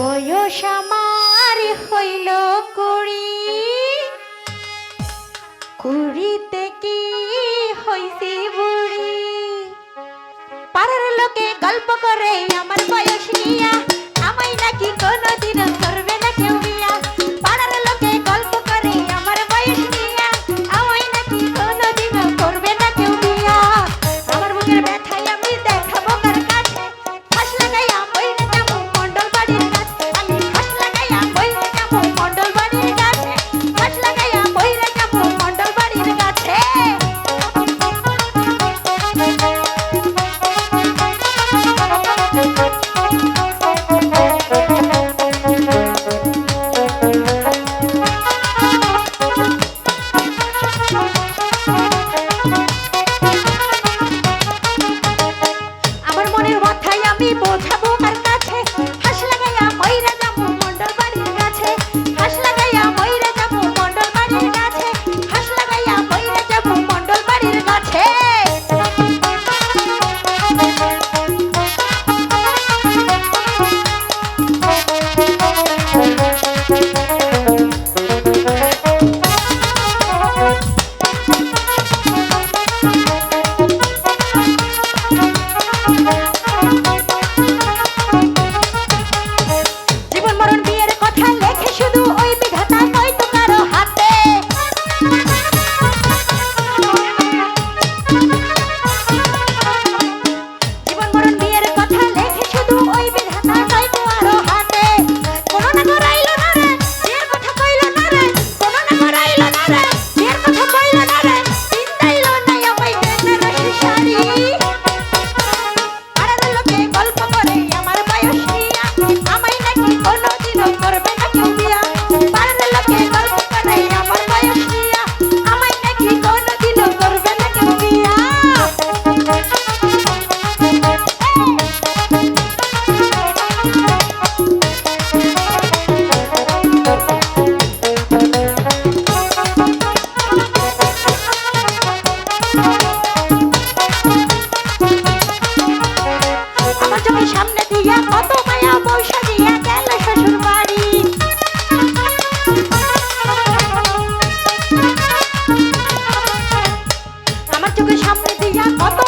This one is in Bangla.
বয়স আমার হইল কুড়ি। কুড়িতে কি হইছি বুড়ি? পাড়ার লোকে গল্প করে, আমার বয়স নিয়া, আমায় নাকি কোনোদিন সামনে দিয়া কত মায়া পয়সা দিয়া গেল শ্বশুর বাড়ি। আমার চোখের সামনে দিয়া কত